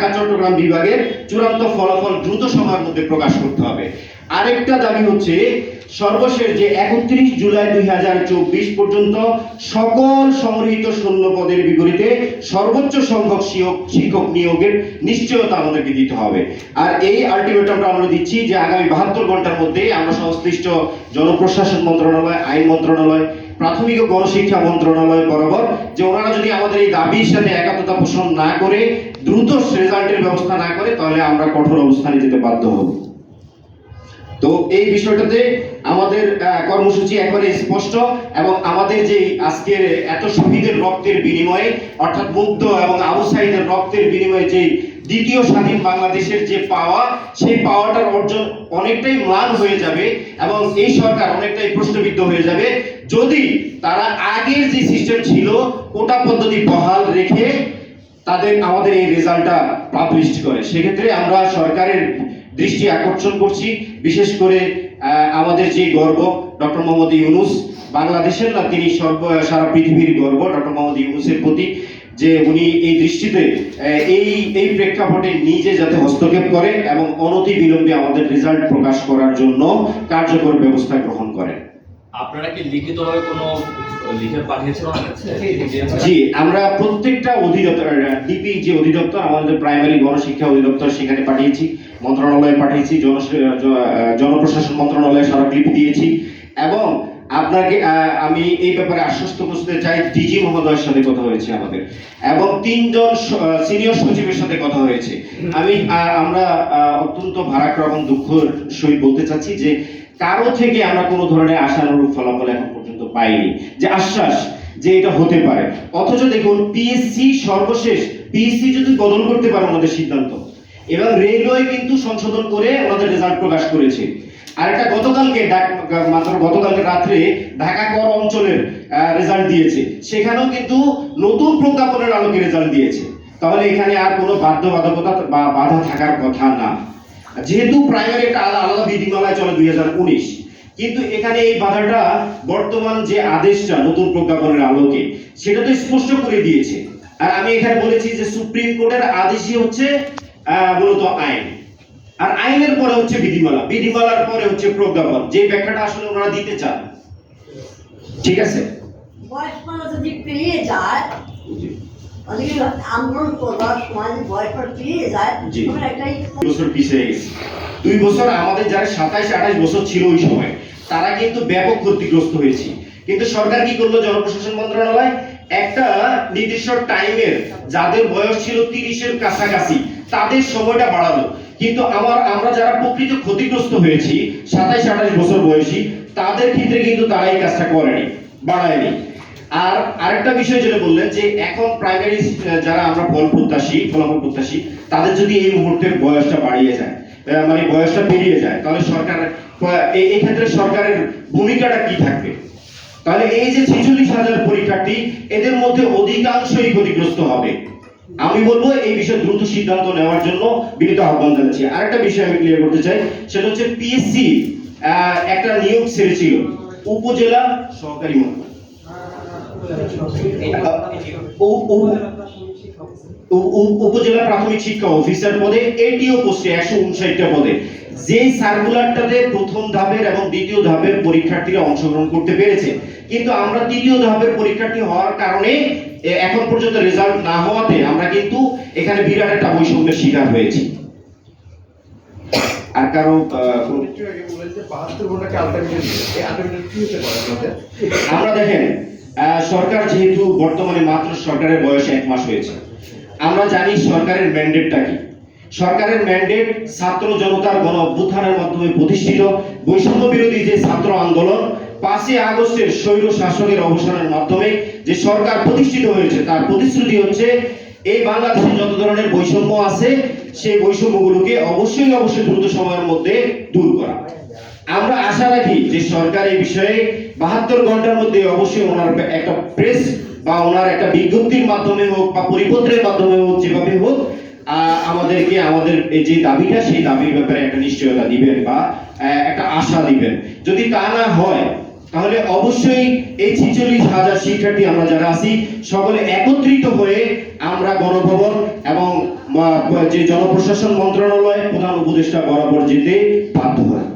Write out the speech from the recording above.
ঢাকা, চট্টগ্রাম বিভাগের চূড়ান্ত ফলাফল দ্রুত সময়ের মধ্যে প্রকাশ করতে হবে। আরেকটা দাবি হচ্ছে, সর্বশেষ যে একত্রিশ জুলাই দুই হাজার চব্বিশ পর্যন্ত সকল সংগৃহীত শূন্য পদের বিপরীতে সর্বোচ্চ সংখ্যক শিক্ষক- নিয়োগের নিশ্চয়তা আমাদেরকে দিতে হবে। আর এই আলটিমেটামটা আমরা দিচ্ছি যে আগামী বাহাত্তর ঘণ্টার মধ্যে আমরা সংশ্লিষ্ট জনপ্রশাসন মন্ত্রণালয়, আইন মন্ত্রণালয় প্রাথমিক ও গণশিক্ষা মন্ত্রণালয় বরাবর যে ওনারা যদি আমাদের এই দাবির সাথে একাত্মতা পোষণ না করে, দ্রুত রেজাল্টের ব্যবস্থা না করে, তাহলে আমরা কঠোর অবস্থানে যেতে বাধ্য হব। তো এই বিষয়টাতে আমাদের কর্মসূচি একবারে স্পষ্ট এবং আমাদের যে আজকের এত শহীদের রক্তের বিনিময়ে, অর্থাৎ মুগ্ধ এবং আবু রক্তের বিনিময়ে যে দ্বিতীয় স্বাধীন বাংলাদেশের যে পাওয়া, সেই পাওয়াটার অর্জন অনেকটাই ম্লান হয়ে যাবে এবং এই সরকার অনেকটাই প্রশ্নবিদ্ধ হয়ে যাবে। যদি তারা আগের যে সিস্টেম ছিল, কোটা পদ্ধতি বহাল রেখে তাদের, আমাদের এই রেজাল্টটা পাবলিশ করে, সেক্ষেত্রে আমরা সরকারের দৃষ্টি আকর্ষণ করছি। বিশেষ করে আমাদের যে গর্ব, ডক্টর মোহাম্মদ ইউনুস, বাংলাদেশের না, তিনি সর্ব, সারা পৃথিবীর গর্ব, ডক্টর মোহাম্মদ ইউনুসের প্রতি। যে উনি এই দৃষ্টিতে এই এই প্রেক্ষাপটে নিজে যাতে হস্তক্ষেপ করে এবং অনতি বিলম্বে আমাদের রেজাল্ট প্রকাশ করার জন্য কার্যকর ব্যবস্থা গ্রহণ করেন আপনারা কি লিখিতভাবে কোনো? জি আমরা প্রত্যেকটা অধিদপ্তর ডিপি যে অধিদপ্তর আমাদের প্রাইমারি গণশিক্ষা অধিদপ্তর সেখানে পাঠিয়েছি মন্ত্রণালয়ে পাঠিয়েছি জন জনপ্রশাসন মন্ত্রণালয়ে স্মারকলিপি দিয়েছি এবং আপনাকে আমি এই ব্যাপারে আশ্বস্ত করতে চাই। ডিজি মহোদয়ের সাথে কথা হয়েছে আমাদের। এবং তিনজন সিনিয়র সচিবের সাথে কথা হয়েছে। আমি আমরা অত্যন্ত ভারাক্র এবং দুঃখের সহিত বলতে চাচ্ছি যে, কারও থেকে আমরা কোনো ধরনের আশানুরূপ ফলাফল এখন পর্যন্ত পাইনি। যে আশ্বাস যে এটা হতে পারে। অথচ দেখুন পিএসসি সর্বশেষ পিএসসি যদি বদল করতে পারে আমাদের সিদ্ধান্ত, এবং রেলওয়ে কিন্তু সংশোধন করে আমাদের রেজাল্ট প্রকাশ করেছে। আর একটা গতকালকে মাত্র গতকালকে রাত্রে ঢাকা কর অঞ্চলের রেজাল্ট দিয়েছে। সেখানেও কিন্তু নতুন প্রজ্ঞাপনের আলোকে রেজাল্ট দিয়েছে। তাহলে এখানে আর কোনো বাধ্যবাধকতা বা বাধা থাকার কথা না। যেহেতু প্রাইমারি একটা আলাদা বিধিমালায় চলে দুই হাজার উনিশ, কিন্তু এখানে এই বাধাটা বর্তমান যে আদেশটা নতুন প্রজ্ঞাপনের আলোকে, সেটা তো স্পষ্ট করে দিয়েছে। আর আমি এখানে বলেছি যে সুপ্রিম কোর্টের আদেশই হচ্ছে মূলত আইন। আর আইনের পরে হচ্ছে বিধিমালা। বিধিমালার পরে হচ্ছে প্রজ্ঞাপন যে ব্যাখ্যাটা আসলে ওনারা দিতে চান। ঠিক আছে? বয়স যদি পেরিয়ে যায় আন্দোলন করবার সময় বয়স পেরিয়ে যায় একটাই বছর পিছিয়ে গেছে। দুই বছর আমাদের যারা সাতাইশ আঠাশ বছর ছিল ওই সময় তারা কিন্তু ব্যাপক ক্ষতিগ্রস্ত হয়েছে। কিন্তু সরকার কি করল? জনপ্রশাসন মন্ত্রণালয় একটা নির্দিষ্ট টাইমের যাদের বয়স ছিল তিরিশের কাছাকাছি তাদের সময়টা বাড়ালো। কিন্তু আমার, আমরা যারা প্রকৃত ক্ষতিগ্রস্ত হয়েছি, সাতাইশ আঠাশ বছর বয়সী, তাদের ক্ষেত্রে কিন্তু তারা এই কাজটা করেনি, বাড়ায়নি। আর আরেকটা বিষয় যেটা বললেন যে এখন প্রাইমারি যারা আমরা ফল প্রত্যাশী, ফলাফল প্রত্যাশী, তাদের যদি এই মুহূর্তে বয়সটা বাড়িয়ে যায় মানে বয়সটা পেরিয়ে যায়, তাহলে সরকার এই ক্ষেত্রে সরকারের ভূমিকাটা কি থাকবে? তাহলে এই যে ছেচল্লিশ হাজার পরীক্ষার্থী, এদের মধ্যে অধিকাংশই ক্ষতিগ্রস্ত হবে। আমি বলব এই বিষয়ে দ্রুত সিদ্ধান্ত নেওয়ার জন্য বিনীত আহ্বান জানাচ্ছি। আরেকটা বিষয় আমি ক্লিয়ার করতে চাই, সেটা হচ্ছে পিএসসি একটা নিয়োগ ছেড়েছিল। উপজেলা সহকারী মন্ত্রী। উপজেলা প্রাথমিক শিক্ষা অফিসার পদে, এটিও পোস্টে একশো উনষাটটা পদে। যে সার্কুলারটাতে প্রথম ধাপের এবং দ্বিতীয় ধাপের পরীক্ষার্থীরা অংশগ্রহণ করতে পেরেছে, কিন্তু আমরা তৃতীয় ধাপের পরীক্ষার্থী হওয়ার কারণে এখন পর্যন্ত রেজাল্ট না হওয়াতে আমরা কিন্তু এখানে বিরাট একটা বৈষম্যের শিকার হয়েছি। আর কারও আহ, কোনো একটু আগে বললেন যে 72 ঘন্টাকে আলটারনেটিভ এই আলটারনেটিভ কি হতে পারে আপনাদের আমরা দেখেন সরকার যেহেতু বর্তমানে মাত্র সরকারের বয়স এক মাস হয়েছে আমরা জানি সরকারের ম্যান্ডেটটা কি। সরকারের ম্যান্ডেট ছাত্র জনতার গণ অভ্যুত্থানের মাধ্যমে প্রতিষ্ঠিত। বৈষম্য বিরোধী যে ছাত্র আন্দোলন পাঁচই আগস্টের স্বৈর শাসনের অবসানের মাধ্যমে যে সরকার প্রতিষ্ঠিত হয়েছে, তার প্রতিশ্রুতি হচ্ছে এই বাংলাদেশে যত ধরনের বৈষম্য আছে, সেই বৈষম্যগুলোকে অবশ্যই অবশ্যই দ্রুত সময়ের মধ্যে দূর করা। আমরা আশা রাখি যে সরকার এই বিষয়ে বাহাত্তর ঘণ্টার মধ্যে অবশ্যই ওনার একটা প্রেস বা ওনার একটা বিজ্ঞপ্তির মাধ্যমে হোক বা পরিপত্রের মাধ্যমে হোক, যেভাবে হোক আমাদেরকে আমাদের যে দাবিটা, সেই দাবির ব্যাপারে একটা নিশ্চয়তা দিবেন বা একটা আশা দিবেন। যদি তা না হয় তাহলে অবশ্যই এই ছিচল্লিশ হাজার শিক্ষার্থী আমরা যারা আছি, সকলে একত্রিত হয়ে আমরা গণভবন এবং যে জনপ্রশাসন মন্ত্রণালয় প্রধান উপদেষ্টা বরাবর যেতে বাধ্য হয়।